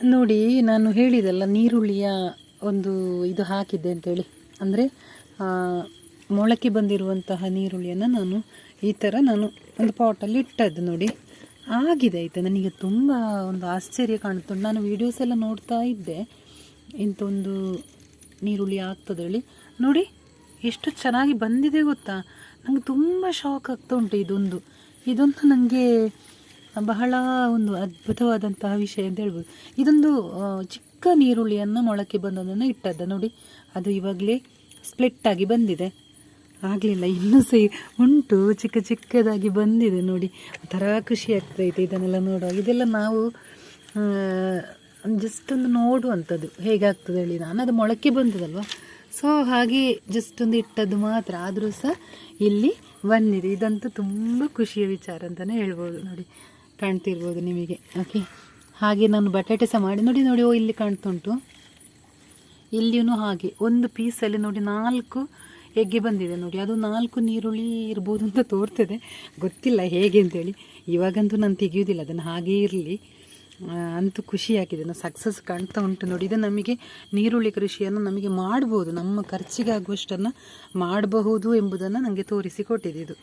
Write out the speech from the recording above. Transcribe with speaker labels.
Speaker 1: ನೋಡಿ, ನಾನು ಹೇಳಿದಲ್ಲ, ನೀರುಳ್ಳಿಯ ಒಂದು ಇದು ಹಾಕಿದ್ದೆ ಅಂತೇಳಿ. ಅಂದರೆ ಮೊಳಕೆ ಬಂದಿರುವಂತಹ ನೀರುಳ್ಳಿಯನ್ನು ನಾನು ಈ ಥರ ನಾನು ಒಂದು ಪಾಟಲ್ಲಿ ಇಟ್ಟದ್ದು ನೋಡಿ. ಆಗಿದೆ ಆಯಿತಾ? ನನಗೆ ತುಂಬ ಒಂದು ಆಶ್ಚರ್ಯ ಕಾಣುತ್ತೆ. ನಾನು ವೀಡಿಯೋಸ್ ಎಲ್ಲ ನೋಡ್ತಾ ಇದ್ದೆ. ಇಂಥೊಂದು ನೀರುಳ್ಳಿ ಆಗ್ತದೆ ಹೇಳಿ ನೋಡಿ, ಎಷ್ಟು ಚೆನ್ನಾಗಿ ಬಂದಿದೆ ಗೊತ್ತಾ? ನಂಗೆ ತುಂಬ ಶಾಕ್ ಆಗ್ತಾ ಉಂಟು ಇದೊಂದು. ಇದೊಂದು ನನಗೆ ಬಹಳ ಒಂದು ಅದ್ಭುತವಾದಂತಹ ವಿಷಯ ಅಂತ ಹೇಳ್ಬೋದು. ಇದೊಂದು ಚಿಕ್ಕ ನೀರುಳ್ಳಿಯನ್ನು ಮೊಳಕೆ ಬಂದದನ್ನು ಇಟ್ಟದ್ದ. ನೋಡಿ, ಅದು ಇವಾಗಲೇ ಸ್ಪ್ಲಿಟ್ ಆಗಿ ಬಂದಿದೆ. ಆಗಲಿಲ್ಲ, ಇನ್ನೂ ಸಹ ಉಂಟು, ಚಿಕ್ಕ ಚಿಕ್ಕದಾಗಿ ಬಂದಿದೆ. ನೋಡಿ, ಒಂಥರ ಖುಷಿ ಆಗ್ತೈತೆ ಇದನ್ನೆಲ್ಲ ನೋಡುವಾಗ. ಇದೆಲ್ಲ ನಾವು ಜಸ್ಟ್ ಒಂದು ನೋಡುವಂಥದ್ದು. ಹೇಗಾಗ್ತದೆ ಹೇಳಿ ನಾನು. ಅದು ಮೊಳಕೆ ಬಂದದಲ್ವ? ಸೊ ಹಾಗೆ ಜಸ್ಟ್ ಒಂದು ಇಟ್ಟದ್ದು ಮಾತ್ರ. ಆದರೂ ಸಹ ಇಲ್ಲಿ ಬಂದಿದೆ. ಇದಂತೂ ತುಂಬ ಖುಷಿಯ ವಿಚಾರ ಅಂತಲೇ ಹೇಳ್ಬೋದು. ನೋಡಿ ಕಾಣ್ತಿರ್ಬೋದು ನಿಮಗೆ. ಓಕೆ ಹಾಗೆ ನಾನು ಬಟಾಟೆ ಸಹ ಮಾಡಿ, ನೋಡಿ ನೋಡಿ, ಓ, ಇಲ್ಲಿ ಕಾಣ್ತುಂಟು. ಇಲ್ಲಿಯೂ ಹಾಗೆ. ಒಂದು ಪೀಸಲ್ಲಿ ನೋಡಿ ನಾಲ್ಕು ಎಗ್ಗೆ ಬಂದಿದೆ ನೋಡಿ. ಅದು ನಾಲ್ಕು ನೀರುಳ್ಳಿ ಇರ್ಬೋದು ಅಂತ ತೋರ್ತದೆ. ಗೊತ್ತಿಲ್ಲ ಹೇಗೆ ಅಂತೇಳಿ. ಇವಾಗಂತೂ ನಾನು ತೆಗೆಯೋದಿಲ್ಲ ಅದನ್ನು ಹಾಗೇ ಇರಲಿ. ಅಂತೂ ಖುಷಿಯಾಗಿದೆ ನಾವು ಸಕ್ಸಸ್ ಕಾಣ್ತಾ ಉಂಟು ನೋಡಿ. ಇದು ನಮಗೆ ನೀರುಳ್ಳಿ ಕೃಷಿಯನ್ನು ನಮಗೆ ಮಾಡ್ಬೋದು. ನಮ್ಮ ಖರ್ಚಿಗೆ ಆಗುವಷ್ಟನ್ನು ಮಾಡಬಹುದು ಎಂಬುದನ್ನು ನನಗೆ ತೋರಿಸಿ ಕೊಟ್ಟಿದೆ ಇದು.